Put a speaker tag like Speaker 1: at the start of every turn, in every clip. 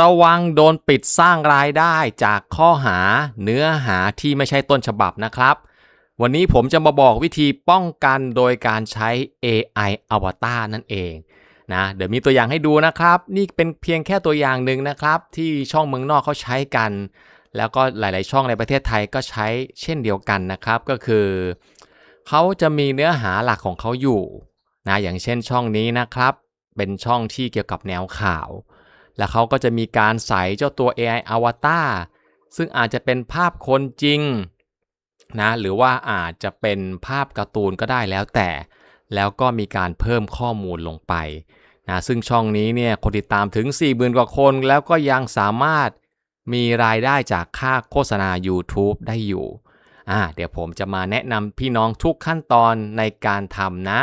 Speaker 1: ระวังโดนปิดสร้างรายได้จากข้อหาเนื้อหาที่ไม่ใช่ต้นฉบับนะครับ วันนี้ผมจะมาบอกวิธีป้องกันโดยการใช้ AI Avatar นั่นเองนะเดี๋ยวมีตัวอย่างให้ดูนะครับ นี่เป็นเพียงแค่ตัวอย่างหนึ่งนะครับ ที่ช่องเมืองนอกเขาใช้กัน แล้วก็หลาย ๆ ช่องในประเทศไทยก็ใช้เช่นเดียวกันนะครับ ก็คือเขาจะมีเนื้อหาหลักของเขาอยู่นะอย่างเช่นช่องนี้นะครับ เป็นช่องที่เกี่ยวกับแนวข่าว แล้วเขาก็จะมีการใส่เจ้าตัว AI Avatar ซึ่งอาจจะเป็นภาพคนจริงนะหรือว่าอาจจะเป็นภาพการ์ตูนก็ได้แล้วแต่ แล้วก็มีการเพิ่มข้อมูลลงไปนะซึ่งช่องนี้เนี่ยคนติดตามถึง 40,000 กว่าคน แล้วก็ยังสามารถมีรายได้จากค่าโฆษณา YouTube ได้อยู่อ่าเดี๋ยวผมจะมาแนะนำพี่น้องทุกขั้นตอนในการทำนะ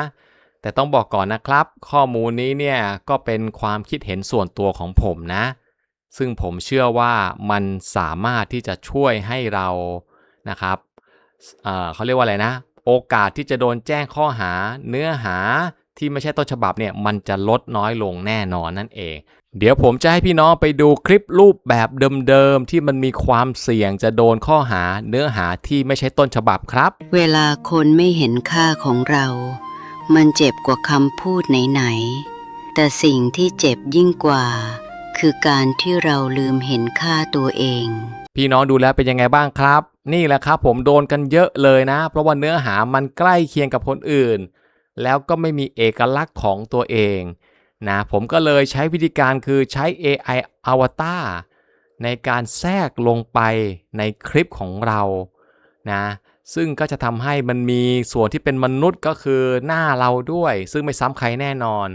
Speaker 1: แต่ต้องบอกก่อนนะครับ ข้อมูลนี้เนี่ยก็เป็นความคิดเห็นส่วนตัวของผมนะ ซึ่งผมเชื่อว่ามันสามารถที่จะช่วยให้เรานะครับเเขาเรียกว่าอะไรนะ โอกาสที่จะโดนแจ้งข้อหาเนื้อหาที่ไม่ใช่ต้นฉบับเนี่ยมันจะลดน้อยลงแน่นอนนั่นเอง เดี๋ยวผมจะให้พี่น้องไปดูคลิปรูปแบบเดิมๆ ที่มันมีความเสี่ยงจะโดนข้อหาเนื้อหาที่ไม่ใช่ต้นฉบับครับ
Speaker 2: เวลาคนไม่เห็นค่าของเรา มันเจ็บกว่าคำพูดไหนๆ แต่สิ่งที่เจ็บยิ่งกว่า คือการที่เราลืมเห็นค่าตัวเอง
Speaker 1: พี่น้องดูแล้วเป็นยังไงบ้างครับ นี่แหละครับผมโดนกันเยอะเลยนะ เพราะว่าเนื้อหามันใกล้เคียงกับคนอื่น แล้วก็ไม่มีเอกลักษณ์ของตัวเองนะผมก็เลยใช้วิธีการคือใช้ AI Avatar ในการแทรกลงไปในคลิปของเรานะ ซึ่งก็จะทำให้มันมีส่วนที่เป็นมนุษย์ก็คือหน้าเราด้วย ซึ่งไม่ซ้ำใครแน่นอน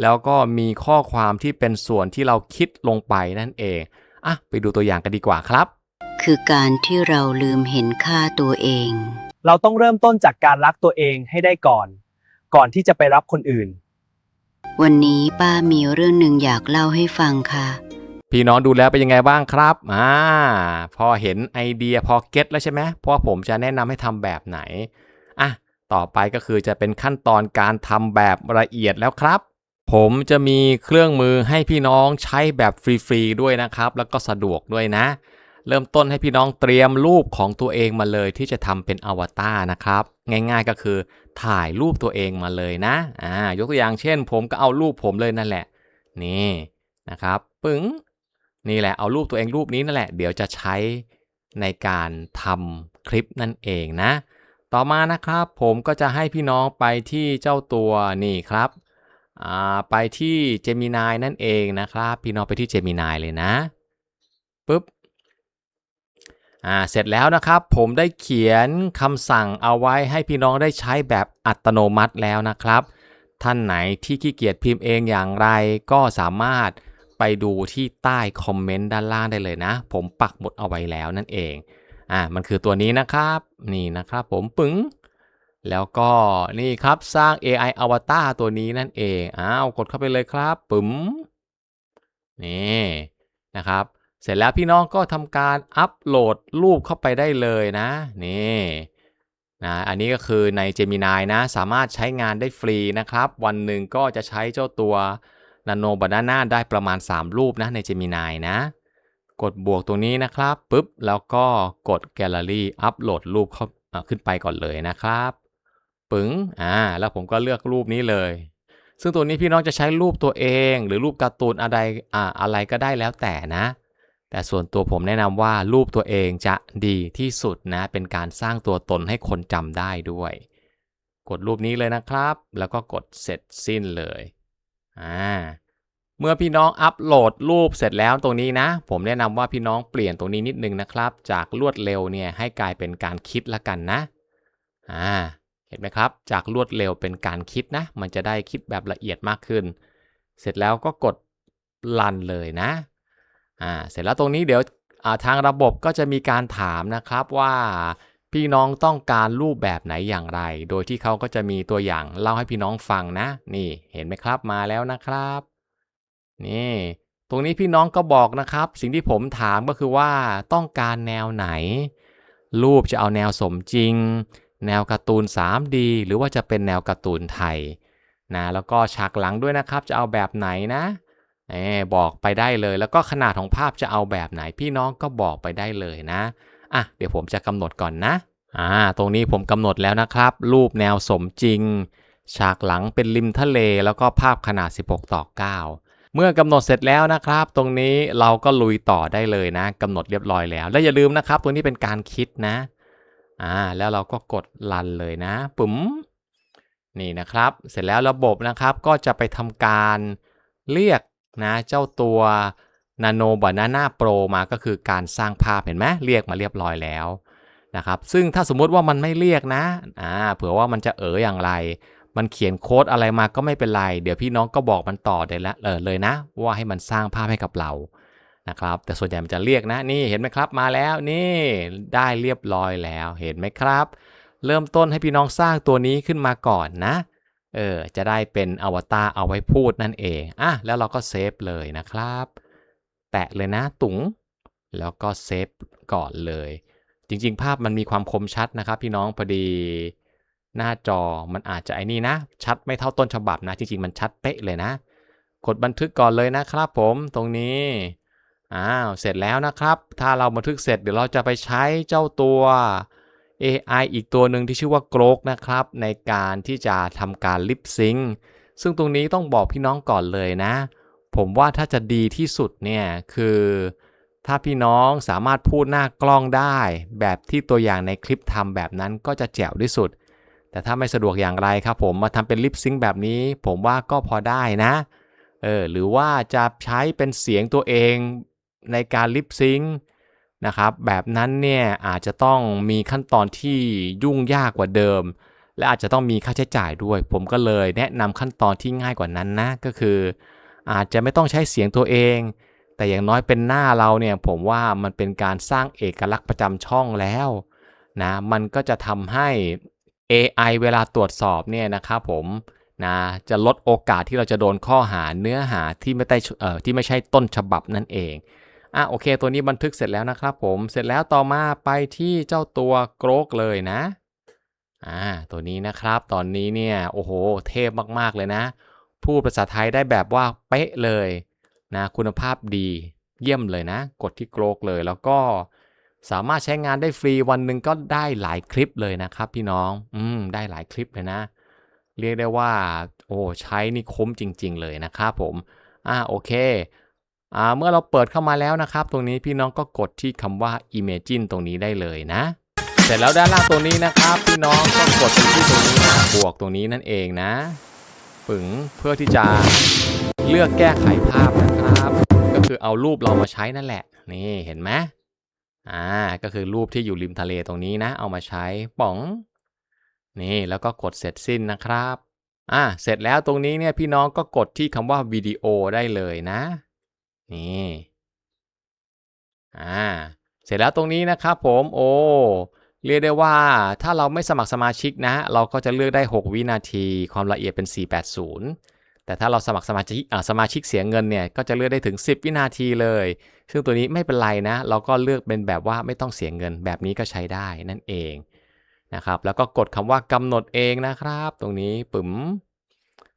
Speaker 1: แล้วก็มีข้อความที่เป็นส่วนที่เราคิดลงไปนั่นเองอะไปดูตัวอย่างกันดีกว่าครับ
Speaker 2: คือการที่เราลืมเห็นค่าตัวเอง
Speaker 3: เราต้องเริ่มต้นจากการรักตัวเองให้ได้ก่อน ก่อนที่จะไปรับคนอื่น
Speaker 2: วันนี้ป้ามีเรื่องหนึ่งอยากเล่าให้ฟังค่ะ
Speaker 1: พี่น้องดูแล้วเป็นยังไงบ้างครับอ่าพอเห็นไอเดียพอเก็ตแล้วใช่ไหมเพราะว่าผมจะแนะนำให้ทำแบบไหนอะต่อไปก็คือจะเป็นขั้นตอนการทำแบบละเอียดแล้วครับ ผมจะมีเครื่องมือให้พี่น้องใช้แบบฟรีๆด้วยนะครับ แล้วก็สะดวกด้วยนะ เริ่มต้นให้พี่น้องเตรียมรูปของตัวเองมาเลยที่จะทำเป็นอวตารนะครับ ง่ายๆก็คือถ่ายรูปตัวเองมาเลยนะอ่ายกตัวอย่างเช่น ผมก็เอารูปผมเลยนั่นแหละ นี่นะครับ ปึ้ง นี่แหละเอารูปตัวเองรูปนี้นั่นแหละ เดี๋ยวจะใช้ในการทำคลิปนั่นเองนะ ต่อมานะครับผมก็จะให้พี่น้องไปที่เจ้าตัวนี่ครับไปที่ Gemini นั่นเองนะครับ พี่น้องไปที่ Gemini เลยนะปุ๊บอ่าเสร็จแล้วนะครับผมได้เขียนคำสั่งเอาไว้ให้พี่น้องได้ใช้แบบอัตโนมัติแล้วนะครับ ท่านไหนที่ขี้เกียจพิมพ์เองอย่างไรก็สามารถ ไปดูที่ใต้คอมเมนต์ด้านล่างได้เลยนะ ผมปักหมุดเอาไว้แล้วนั่นเอง อ่า มันคือตัวนี้นะครับ นี่นะครับผมปึ้งแล้วก็นี่ครับสร้าง AI Avatar ตัวนี้นั่นเอง อ้าว กดเข้าไปเลยครับปึ๋มนี่นะครับ เสร็จแล้วพี่น้องก็ทำการอัปโหลดรูปเข้าไปได้เลยนะ นี่นะอันนี้ก็คือใน Gemini นะ สามารถใช้งานได้ฟรีนะครับ วันหนึ่งก็จะใช้เจ้าตัว Nano Banana ได้ประมาณ 3 รูปนะใน Gemini นะ กดบวกตรงนี้นะครับปุ๊บแล้วก็กด Gallery อัปโหลดรูปเข้าอ่าขึ้นไปก่อนเลยนะครับ ปึ๋งอ่าแล้วผมก็เลือกรูปนี้เลย ซึ่งตัวนี้พี่น้องจะใช้รูปตัวเอง หรือรูปการ์ตูนอะไรอ่าอะไรก็ได้แล้วแต่นะ แต่ส่วนตัวผมแนะนำว่ารูปตัวเองจะดีที่สุดนะ เป็นการสร้างตัวตนให้คนจำได้ด้วย กดรูปนี้เลยนะครับ แล้วก็กดเสร็จสิ้นเลย อ่าเมื่อพี่น้องอัปโหลดรูปเสร็จแล้วตรงนี้นะ ผมแนะนำว่าพี่น้องเปลี่ยนตรงนี้นิดนึงนะครับ จากรวดเร็วเนี่ยให้กลายเป็นการคิดละกันนะอ่าเห็นไหมครับ จากรวดเร็วเป็นการคิดนะ มันจะได้คิดแบบละเอียดมากขึ้น เสร็จแล้วก็กดรันเลยนะอ่าเสร็จแล้วตรงนี้เดี๋ยวทางระบบก็จะมีการถามนะครับว่า พี่น้องต้องการรูปแบบไหนอย่างไร โดยที่เขาก็จะมีตัวอย่างเล่าให้พี่น้องฟังนะ นี่เห็นไหมครับมาแล้วนะครับ นี่ ตรงนี้พี่น้องก็บอกนะครับ สิ่งที่ผมถามก็คือว่าต้องการแนวไหน รูปจะเอาแนวสมจริง แนวการ์ตูน 3D หรือว่าจะเป็นแนวการ์ตูนไทยนะแล้วก็ฉากหลังด้วยนะครับ จะเอาแบบไหนนะเอบอกไปได้เลย แล้วก็ขนาดของภาพจะเอาแบบไหน พี่น้องก็บอกไปได้เลยนะ อะเดี๋ยวผมจะกำหนดก่อนนะอ่าตรงนี้ผมกำหนดแล้วนะครับ รูปแนวสมจริง ฉากหลังเป็นริมทะเลแล้วก็ภาพขนาด 16 ต่อ 9 เมื่อกำหนดเสร็จแล้วนะครับ ตรงนี้เราก็ลุยต่อได้เลยนะกำหนดเรียบร้อยแล้ว และอย่าลืมนะครับ ตัวนี้เป็นการคิดนะอ่าแล้วเราก็กดรันเลยนะปุ๋มนี่นะครับ เสร็จแล้วระบบนะครับก็จะไปทำการเรียกนะเจ้าตัว Nano Banana Pro มาก็คือการสร้างภาพเห็นไหมเรียกมาเรียบร้อยแล้วนะครับซึ่งถ้าสมมุติว่ามันไม่เรียกนะอ่าเผื่อว่ามันจะเอออย่างไร มันเขียนโค้ดอะไรมาก็ไม่เป็นไร เดี๋ยวพี่น้องก็บอกมันต่อได้ละเออเลยนะ ว่าให้มันสร้างภาพให้กับเรานะครับแต่ส่วนใหญ่มันจะเรียกนะนี่เห็นไหมครับมาแล้วนี่ได้เรียบร้อยแล้วเห็นไหมครับ เริ่มต้นให้พี่น้องสร้างตัวนี้ขึ้นมาก่อนนะเออจะได้เป็นอวตารเอาไว้พูดนั่นเองอะแล้วเราก็เซฟเลยนะครับ แตะเลยนะตุงแล้วก็เซฟก่อนเลย จริงๆ ภาพมันมีความคมชัดนะครับ พี่น้องพอดีหน้าจอมันอาจจะไอ้นี่นะ ชัดไม่เท่าต้นฉบับนะ จริงๆ มันชัดเป๊ะเลยนะ กดบันทึกก่อนเลยนะครับผมตรงนี้อ้าวเสร็จแล้วนะครับ ถ้าเราบันทึกเสร็จเดี๋ยวเราจะไปใช้เจ้าตัว AI อีกตัวหนึ่งที่ชื่อว่า g r o k นะครับ ในการที่จะทำการลิปซิงซึ่งตรงนี้ต้องบอกพี่น้องก่อนเลยนะ ผมว่าถ้าจะดีที่สุดเนี่ยคือถ้าพี่น้องสามารถพูดหน้ากล้องได้ แบบที่ตัวอย่างในคลิปทำแบบนั้นก็จะแจ๋วที่สุด แต่ถ้าไม่สะดวกอย่างไรครับผมมาทำเป็นลิปซิงค์แบบนี้ ผมว่าก็พอได้นะเออหรือว่าจะใช้เป็นเสียงตัวเองในการลิปซิงค์นะครับแบบนั้นเนี่ยอาจจะต้องมีขั้นตอนที่ยุ่งยากกว่าเดิม และอาจจะต้องมีค่าใช้จ่ายด้วย ผมก็เลยแนะนำขั้นตอนที่ง่ายกว่านั้นนะก็คือ อาจจะไม่ต้องใช้เสียงตัวเอง แต่อย่างน้อยเป็นหน้าเราเนี่ยผมว่ามันเป็นการสร้างเอกลักษณ์ประจำช่องแล้วนะมันก็จะทำให้ AI เวลาตรวจสอบเนี่ยนะครับผมนะจะลดโอกาสที่เราจะโดนข้อหาเนื้อหาที่ไม่ได้ที่ไม่ใช่ต้นฉบับนั่นเองอะโอเค ตัวนี้บันทึกเสร็จแล้วนะครับผมเสร็จแล้วต่อมาไปที่เจ้าตัวโกรกเลยนะอ่าตัวนี้นะครับตอนนี้เนี่ยโอ้โหเทพมากๆเลยนะ พูดภาษาไทยได้แบบว่าเป๊ะเลยนะคุณภาพดีเยี่ยมเลยนะ กดที่โกรกเลย แล้วก็สามารถใช้งานได้ฟรีวันหนึ่งก็ได้หลายคลิปเลยนะครับ พี่น้องอืมได้หลายคลิปเลยนะ เรียกได้ว่า โอ้ใช้นี่คุ้มจริง ๆ เลยนะครับผมอ่าโอเคอ่าเมื่อเราเปิดเข้ามาแล้วนะครับ ตรงนี้พี่น้องก็กดที่คำว่า Imagine ตรงนี้ได้เลยนะ เสร็จแล้วด้านล่างตรงนี้นะครับ พี่น้องก็กดที่ตรงนี้นะบวกตรงนี้นั่นเองนะ ปึงเพื่อที่จะเลือกแก้ไขภาพนะครับ ก็คือเอารูปเรามาใช้นั่นแหละ นี่เห็นไหมอ่าก็คือรูปที่อยู่ริมทะเลตรงนี้นะ เอามาใช้ป๋อง นี่แล้วก็กดเสร็จสิ้นนะครับอ่าเสร็จแล้วตรงนี้เนี่ยพี่น้องก็กดที่คำว่าวิดีโอได้เลยนะ นี่อ่าเสร็จแล้วตรงนี้นะครับผมโอ้ เรียกได้ว่าถ้าเราไม่สมัครสมาชิกนะ เราก็จะเลือกได้ 6 วินาทีความละเอียดเป็น 480 แต่ถ้าเราสมัครสมาชิกสมาชิกเสียเงินเนี่ยก็จะเลือกได้ถึง 10 วินาทีเลย ซึ่งตัวนี้ไม่เป็นไรนะ เราก็เลือกเป็นแบบว่าไม่ต้องเสียเงินแบบนี้ก็ใช้ได้นั่นเองนะครับแล้วก็กดคำว่ากำหนดเองนะครับ ตรงนี้ปึ๋ม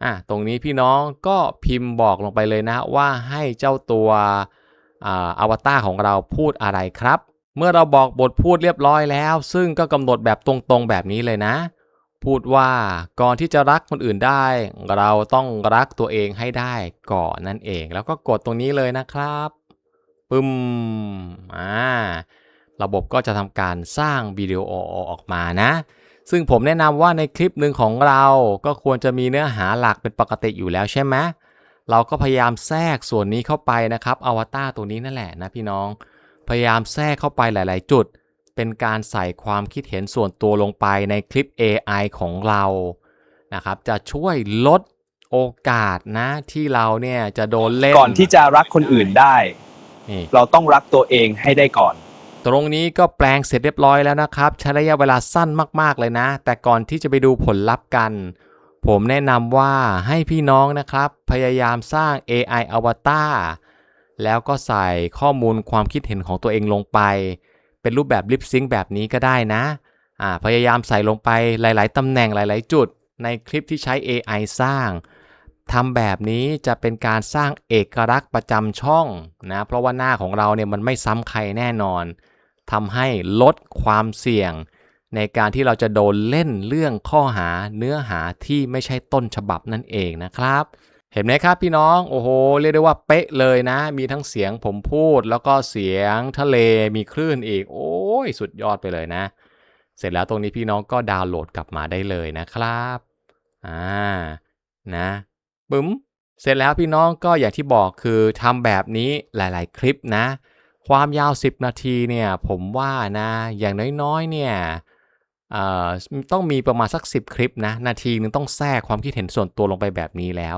Speaker 1: อะตรงนี้พี่น้องก็พิมพ์บอกลงไปเลยนะว่าให้เจ้าตัวอวตารของเราพูดอะไรครับ เมื่อเราบอกบทพูดเรียบร้อยแล้ว ซึ่งก็กำหนดแบบตรงๆแบบนี้เลยนะ พูดว่าก่อนที่จะรักคนอื่นได้ เราต้องรักตัวเองให้ได้ก่อนนั่นเอง แล้วก็กดตรงนี้เลยนะครับปึ้มอ่าระบบก็จะทำการสร้างวิดีโอออกมานะ ซึ่งผมแนะนำว่าในคลิปหนึ่งของเราก็ควรจะมีเนื้อหาหลักเป็นปกติอยู่แล้วใช่ไหมเราก็พยายามแทรกส่วนนี้เข้าไปนะครับอวตารตัวนี้นั่นแหละนะพี่น้อง พยายามแทรกเข้าไปหลาย ๆ จุด เป็นการใส่ความคิดเห็นส่วนตัวลงไปในคลิป AI ของเรานะครับจะช่วยลดโอกาสนะที่เราเนี่ยจะโดนเล่น
Speaker 3: ก่อนที่จะรักคนอื่นได้
Speaker 1: นี่
Speaker 3: เราต้องรักตัวเองให้ได้ก่อน
Speaker 1: ตรงนี้ก็แปลงเสร็จเรียบร้อยแล้วนะครับใช้ระยะเวลาสั้นมาก ๆ เลยนะ แต่ก่อนที่จะไปดูผลลัพธ์กัน ผมแนะนำว่าให้พี่น้องนะครับ พยายามสร้าง AI อวตาร แล้วก็ใส่ข้อมูลความคิดเห็นของตัวเองลงไป เป็นรูปแบบลิปซิงแบบนี้ก็ได้นะอ่าพยายามใส่ลงไปหลาย ๆตำแหน่งหลาย ๆ จุด ในคลิปที่ใช้ AI สร้างทำแบบนี้จะเป็นการสร้างเอกลักษณ์ประจำช่องนะเพราะว่าหน้าของเราเนี่ยมันไม่ซ้ำใครแน่นอนทำให้ลดความเสี่ยง ในการที่เราจะโดนเล่นเรื่องข้อหาเนื้อหาที่ไม่ใช่ต้นฉบับนั่นเองนะครับ เห็นไหมครับพี่น้อง โอ้โห เรียกได้ว่าเป๊ะเลยนะ มีทั้งเสียงผมพูด แล้วก็เสียงทะเลมีคลื่นอีก โอ้ย สุดยอดไปเลยนะ เสร็จแล้วตรงนี้พี่น้องก็ดาวน์โหลดกลับมาได้เลยนะครับอ่านะบึ้มเสร็จแล้วพี่น้องก็อย่างที่บอกคือทำแบบนี้หลาย ๆ คลิปนะ ความยาว 10 นาทีเนี่ยผมว่านะอย่างน้อย ๆ เนี่ยต้องมีประมาณสัก 10 คลิปนะ นาทีนึงต้องแทรกความคิดเห็นส่วนตัวลงไปแบบนี้แล้ว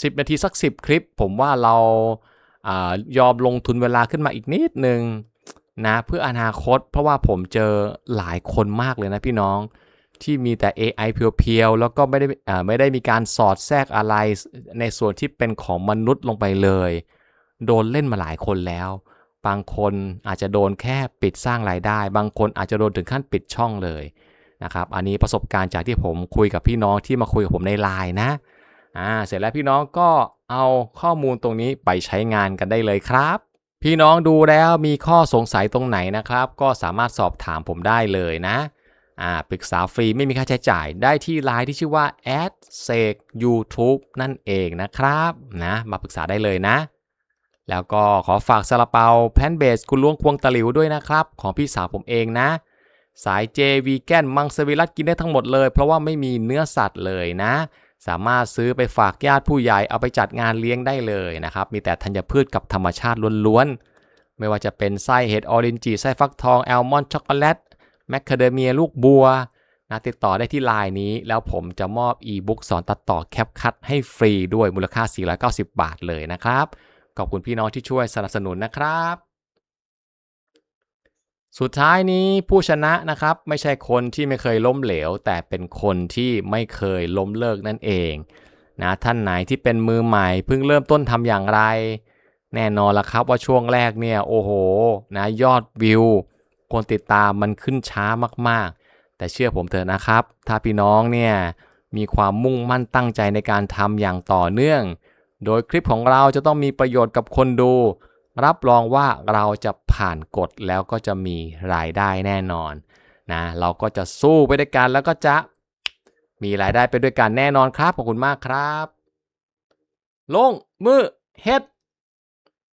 Speaker 1: 10 นาทีสัก 10 คลิป ผมว่าเราอายอมลงทุนเวลาขึ้นมาอีกนิดนึงนะเพื่ออนาคต เพราะว่าผมเจอหลายคนมากเลยนะพี่น้องที่มีแต่ AI เพียวๆ แล้วก็ไม่ได้ไม่ได้มีการสอดแทรกอะไรในส่วนที่เป็นของมนุษย์ลงไปเลย โดนเล่นมาหลายคนแล้ว บางคนอาจจะโดนแค่ปิดสร้างรายได้ บางคนอาจจะโดนถึงขั้นปิดช่องเลยนะครับ อันนี้ประสบการณ์จากที่ผมคุยกับพี่น้องที่มาคุยกับผมในไลน์นะ อ่าเสร็จแล้วพี่น้องก็เอาข้อมูลตรงนี้ไปใช้งานกันได้เลยครับ พี่น้องดูแล้วมีข้อสงสัยตรงไหนนะครับ ก็สามารถสอบถามผมได้เลยนะอ่าปรึกษาฟรีไม่มีค่าใช้จ่ายได้ที่ไลน์ที่ชื่อว่า a d s e c YouTube นั่นเองนะครับนะมาปรึกษาได้เลยนะ แล้วก็ขอฝากซาลาเปาแพนเบสคุณล้วงควงตะหลิวด้วยนะครับ ของพี่สาวผมเองนะ สายเจวีแกนมังสวิรัตกินได้ทั้งหมดเลย เพราะว่าไม่มีเนื้อสัตว์เลยนะ สามารถซื้อไปฝากญาติผู้ใหญ่เอาไปจัดงานเลี้ยงได้เลยนะครับ มีแต่ธัญพืชกับธรรมชาติล้วนๆ ไม่ว่าจะเป็นไส้เห็ดออรินจีไส้ฟักทองแอลมอนช็อกโกแลตแมคคาเดเมียลูกบัวนะติดต่อได้ที่ไลน์นี้ แล้วผมจะมอบอีบุ๊กสอนตัดต่อแคปคัดให้ฟรีด้วยมูลค่า 490 บาทเลยนะครับ ขอบคุณพี่น้องที่ช่วยสนับสนุนนะครับ สุดท้ายนี้ผู้ชนะนะครับไม่ใช่คนที่ไม่เคยล้มเหลว แต่เป็นคนที่ไม่เคยล้มเลิกนั่นเองนะท่านไหนที่เป็นมือใหม่เพิ่งเริ่มต้นทำอย่างไร แน่นอนละครับว่าช่วงแรกเนี่ยโอ้โหนะยอดวิว คนติดตามมันขึ้นช้ามากๆ แต่เชื่อผมเถอะนะครับ ถ้าพี่น้องเนี่ยมีความมุ่งมั่นตั้งใจในการทำอย่างต่อเนื่อง โดยคลิปของเราจะต้องมีประโยชน์กับคนดู รับรองว่าเราจะผ่านกฎแล้วก็จะมีรายได้แน่นอนนะเราก็จะสู้ไปด้วยกันแล้วก็จะมีรายได้ไปด้วยกันแน่นอนครับขอบคุณมากครับ ลงมือเฮ็ด